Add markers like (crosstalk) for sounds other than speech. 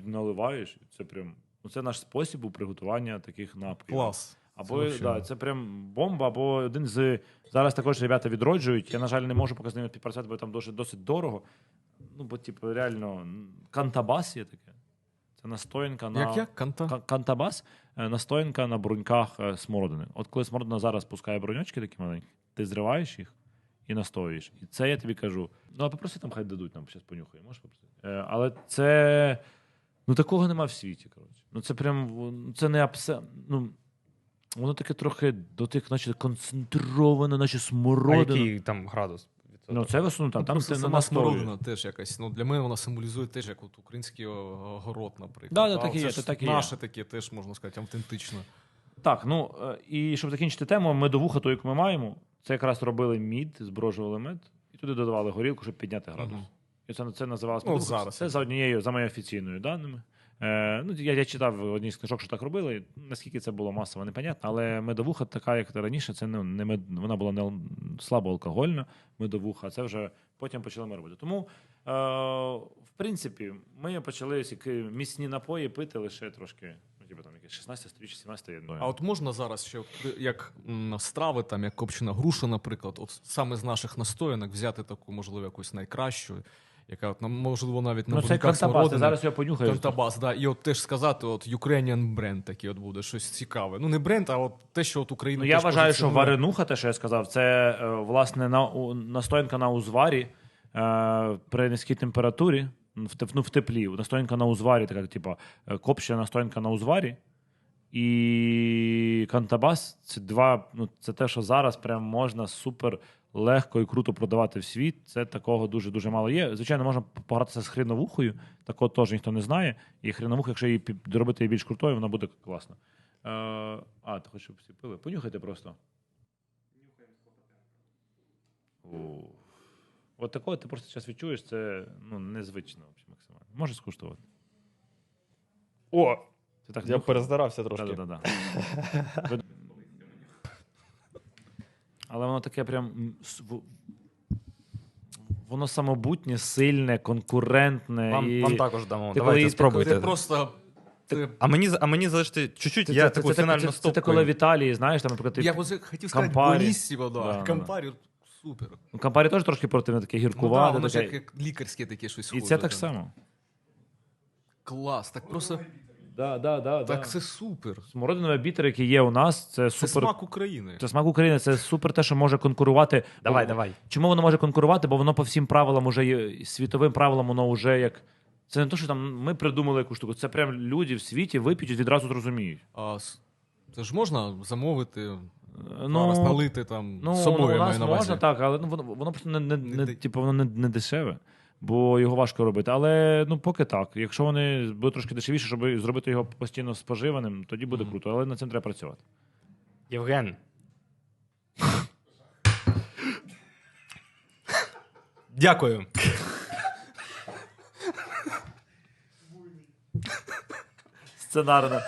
ти наливаєш. Це прям ну, це наш спосіб у приготування таких напків. Клас. Або Це да, це прям бомба, або один з зараз також ребята відроджують. Я, на жаль, не можу поки з ними співпрацювати, бо там досить, досить дорого. Ну, бо, типу, реально, кантабас є таке. Це настоянка на. Як як? Канта? Ка- Кантабас е, настоянка на бруньках е, смородини. От коли смородина зараз пускає бруньочки такі маленькі, ти зриваєш їх і настоюєш. І це я тобі кажу. Ну, а попроси там, хай дадуть нам зараз понюхаємо. Можеш попросити? Е, але це. Ну, такого нема в світі. Коротше. Ну, це прям ну, це не апсе. Ну, воно таке трохи дотик, наче концентроване, наче А який там градус? Ну, це в там, Ну, там просто ти сама смородина теж якась. Ну, для мене вона символізує теж як от український город, наприклад. Да, да, так і є, то так і є. Наше таке теж, можна сказати, автентично. Так, ну е, і щоб закінчити тему, медовуха, ту, яку ми маємо, це якраз робили мід, зброжували мед, і туди додавали горілку, щоб підняти градус. Мгм. І це, це називалось Ну, зараз. Це за однією, за моєю офіційною даними. Е, ну, я, я читав в одній з книжок, що так робили. Наскільки це було масово, непонятно. Але медовуха, така, як раніше, це не, не мед, вона була не ал- слабоалкогольна медовуха, а це вже потім почали ми робити. Тому, е, в принципі, ми почали міцні напої пити лише трошки, ну, типу там якесь 16 сторіччя, 17 єдною. А от можна зараз ще як страви, там як копчена груша, наприклад, от саме з наших настоянок взяти таку, можливо, якусь найкращу, яка от, нам, можливо навіть на ну, це смородини. зараз його понюхаєш. Кантабас, да. І от теж сказати, от Ukrainian бренд такий от буде, щось цікаве. Ну, не бренд, а от те, що от Україна. Ну, я вважаю, що варенуха, те, що я сказав, це е, власне на, у, настоянка на узварі е, при низькій температурі, в, ну, в теплі. Настоянка на узварі, така, типу, копчена настоянка на узварі. І кантабас це два. Ну, це те, що зараз прям можна супер легко і круто продавати в світ. Це такого дуже дуже мало є. Звичайно, можна погратися з хреновухою, такого теж ніхто не знає. І хреновуха, якщо її доробити її більш крутою, вона буде класна. Е, а, ти хочеш, щоб всі пили? Понюхайте просто. О. От такого ти просто зараз відчуєш, це ну, незвично взагалі, максимально. Можеш скуштувати. О! Це так Я нюхає? перездарався трошки. Да-да-да. (laughs) Але воно таке прям. Воно самобутнє, сильне, конкурентне. Вам, і... вам також дамо. Ти Давайте коли- спробуйте. Ти просто. Ти, А мені, за- а мені залиште чуть-чуть, Це, я це, таку фінальну це, це, стопку. коли в Італії, знаєш, там, наприклад, ти я хотів сказати. Боліссіво, да. Да, да, да. Кампарі супер. Ну, Кампарі теж трошки противне, таке Ну, да, гіркувате. воно ж як, як лікарське таке щось І схоже. це так само. Клас, так просто. Да, да, да, Так це супер. Смородиновий бітер, який є у нас, це Це смак України. Це смак України, це супер те, що може конкурувати. Давай, Бо- давай. Чому воно може конкурувати? Бо воно по всім правилам уже є, світовим правилам, воно вже як. Це не те, що там ми придумали яку штуку. Це прям люди в світі вип'ють і відразу зрозуміють. А це ж можна замовити, Е, зараз налити там ну, собою, ну, у нас маю на увазі. можна так, але ну, воно, воно просто не, не, Не не, типу, воно не, не дешеве, бо його важко робити. Але ну поки так. Якщо вони будуть трошки дешевіше, щоб зробити його постійно споживаним, тоді буде круто. Але над цим треба працювати. Євген. Дякую. Сценарно.